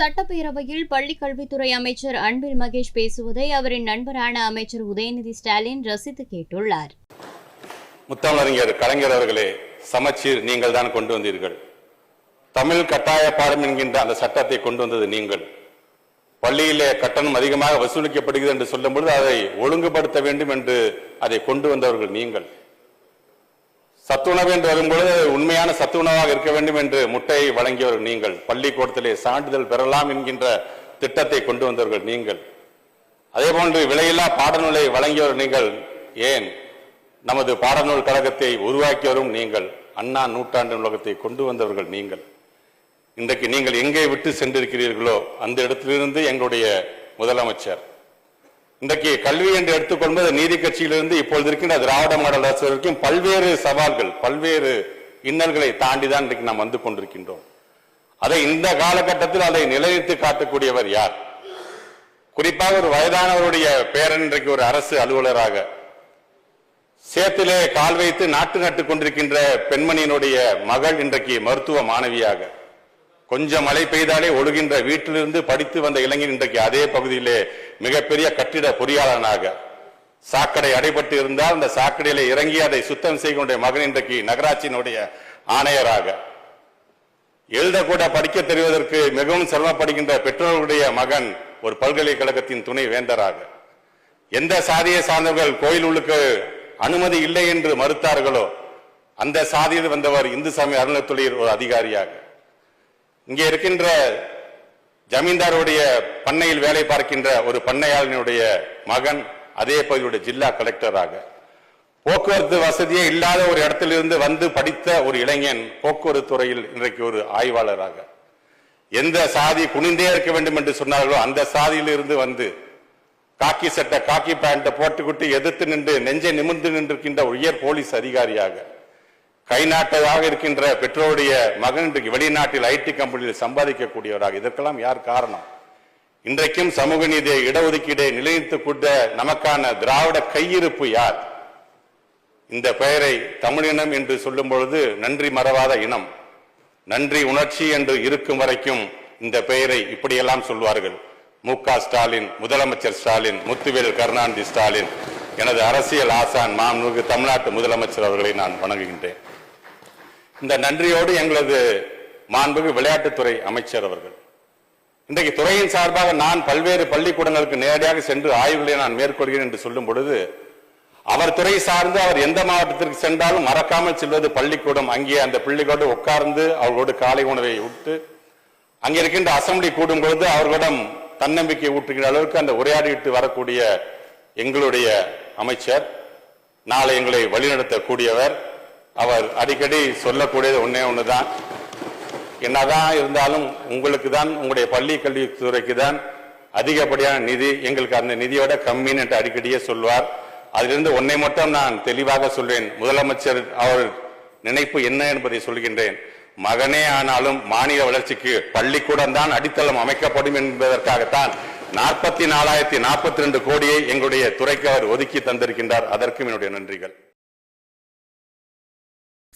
சட்டப்பேரவையில் பள்ளிக் கல்வித்துறை அமைச்சர் அன்பில் மகேஷ் பேசுவதை அவரின் நண்பரான அமைச்சர் உதயநிதி ஸ்டாலின் ரசித்து கேட்டுள்ளார். முத்தமிழறிஞர் கலைஞர் அவர்களே சமச்சீர் நீங்கள் தான் கொண்டு வந்தீர்கள். தமிழ் கட்டாய பாடம் என்கின்ற அந்த சட்டத்தை கொண்டு வந்தது நீங்கள். பள்ளியிலே கட்டணம் அதிகமாக வசூலிக்கப்படுகிறது என்று சொல்லும்போது அதை ஒழுங்குபடுத்த வேண்டும் என்று அதை கொண்டு வந்தவர்கள் நீங்கள். சத்துணவு என்று வரும்பொழுது உண்மையான சத்துணவாக இருக்க வேண்டும் என்று முட்டையை வழங்கியவர்கள் நீங்கள். பள்ளிக்கூடத்திலே சான்றிதழ் பெறலாம் என்கின்ற திட்டத்தை கொண்டு வந்தவர்கள் நீங்கள். அதே போன்று விலையில்லா பாடநூலை வழங்கியவர் நீங்கள். ஏன்? நமது பாடநூல் கழகத்தை உருவாக்கியவரும் நீங்கள். அண்ணா நூற்றாண்டு நூலகத்தை கொண்டு வந்தவர்கள் நீங்கள். இன்றைக்கு நீங்கள் எங்கே விட்டு சென்றிருக்கிறீர்களோ அந்த இடத்திலிருந்து எங்களுடைய முதலமைச்சர். இன்றைக்கு கல்வி என்று எடுத்துக்கொள்வது நீதி கட்சியிலிருந்து இப்பொழுது இருக்கின்ற திராவிட மாடல் அரசு வரைக்கும் பல்வேறு சவால்கள் பல்வேறு இன்னல்களை தாண்டி தான் இன்றைக்கு நாம் வந்து கொண்டிருக்கின்றோம். அதை இந்த காலகட்டத்தில் அதை நிலைநிறுத்தி காட்டக்கூடியவர் யார்? குறிப்பாக ஒரு வயதானவருடைய பேரன் இன்றைக்கு ஒரு அரசு அலுவலராக சேத்திலே கால் வைத்து நாட்டு நட்டு கொண்டிருக்கின்ற பெண்மணியினுடைய மகள் இன்றைக்கு மருத்துவ மாணவியாக கொஞ்சம் மழை பெய்தாலே ஒழுகின்ற வீட்டிலிருந்து படித்து வந்த இளைஞன் இன்றைக்கு அதே பகுதியிலே மிகப்பெரிய கட்டிட பொறியாளனாக. சாக்கடை அடைபட்டு இருந்தால் அந்த சாக்கடையில இறங்கி அதை சுத்தம் செய்கின்ற மகன் இன்றைக்கு நகராட்சியினுடைய ஆணையராக. எழுதக்கூட படிக்க தெரிவதற்கு மிகவும் சிரமப்படுகின்ற பெற்றோர்களுடைய மகன் ஒரு பல்கலைக்கழகத்தின் துணை வேந்தராக. எந்த சாதியை சார்ந்தவர்கள் கோயில் உள்ளுக்கு அனுமதி இல்லை என்று மறுத்தார்களோ அந்த சாதியில் வந்தவர் இந்து சமய அருணத்துறையில் ஒரு அதிகாரியாக. இங்கே இருக்கின்ற ஜமீன்தாருடைய பண்ணையில் வேலை பார்க்கின்ற ஒரு பண்ணையாளனுடைய மகன் அதே பகுதியுடைய ஜில்லா கலெக்டராக. போக்குவரத்து வசதியே இல்லாத ஒரு இடத்திலிருந்து வந்து படித்த ஒரு இளைஞன் போக்குவரத்து துறையில் இன்றைக்கு ஒரு ஆய்வாளராக. எந்த சாதி குனிந்தே இருக்க வேண்டும் என்று சொன்னார்களோ அந்த சாதியில் இருந்து வந்து காக்கி சட்டை காக்கி பேண்ட்டை போட்டுக்கிட்டு எதிர்த்து நின்று நெஞ்சை நிமிர்ந்து நின்றிருக்கின்ற உயர் போலீஸ் அதிகாரியாக கை நாட்டதாக இருக்கின்ற பெற்றோருடைய மகன் இன்றைக்கு வெளிநாட்டில் ஐடி கம்பெனியில் சம்பாதிக்கக்கூடியவராக. இதற்கெல்லாம் யார் காரணம்? இன்றைக்கும் சமூக நீதியை இடஒதுக்கீடை நிலைநிறுத்திக் கொண்ட நமக்கான திராவிட கையிருப்பு யார்? இந்த பெயரை தமிழினம் என்று சொல்லும் பொழுது நன்றி மறவாத இனம். நன்றி உணர்ச்சி என்று இருக்கும் வரைக்கும் இந்த பெயரை இப்படியெல்லாம் சொல்வார்கள். மு ஸ்டாலின் முதலமைச்சர் ஸ்டாலின் முத்துவேல் கருணாநிதி ஸ்டாலின் எனது அரசியல் ஆசான் மாமனுக்கு தமிழ்நாட்டு முதலமைச்சர் அவர்களை நான் வணங்குகின்றேன். இந்த நன்றியோடு எங்களது மாண்புமிகு விளையாட்டுத்துறை அமைச்சர் அவர்கள். இன்றைக்கு துறையின் சார்பாக நான் பல்வேறு பள்ளிக்கூடங்களுக்கு நேரடியாக சென்று ஆய்வுகளை நான் மேற்கொள்கிறேன் என்று சொல்லும் பொழுது அவர் துறை சார்ந்து அவர் எந்த மாவட்டத்திற்கு சென்றாலும் மறக்காமல் செல்வது பள்ளிக்கூடம். அங்கே அந்த பிள்ளைகளோடு உட்கார்ந்து அவர்களோடு காலை உணவை விட்டு அங்கே இருக்கின்ற அசம்பிளி கூடும் பொழுது அவர்களிடம் தன்னம்பிக்கை ஊட்டுகிற அளவுக்கு அந்த உரையாடிட்டு வரக்கூடிய எங்களுடைய அமைச்சர் நாளை எங்களை வழிநடத்தக்கூடியவர். அவர் அடிக்கடி சொல்லக்கூடியது ஒன்னே ஒண்ணுதான். என்னதான் இருந்தாலும் உங்களுக்கு தான் உங்களுடைய பள்ளி கல்வித்துறைக்கு தான் அதிகப்படியான நிதி எங்களுக்கு அந்த நிதியோட கம்மின்னு என்று அடிக்கடியே சொல்வார் அதிலிருந்து ஒன்னை மட்டும் நான் தெளிவாக சொல்வேன். முதலமைச்சர் அவர் நினைப்பு என்ன என்பதை சொல்கின்றேன். மகனே ஆனாலும் மாநில வளர்ச்சிக்கு பள்ளிக்கூடம் தான் அடித்தளம் அமைக்கப்படும் என்பதற்காகத்தான் நாற்பத்தி நாலாயிரத்தி நாற்பத்தி ரெண்டு கோடியை எங்களுடைய துறைக்கு அவர் ஒதுக்கி தந்திருக்கின்றார். அதற்கும் என்னுடைய நன்றிகள்.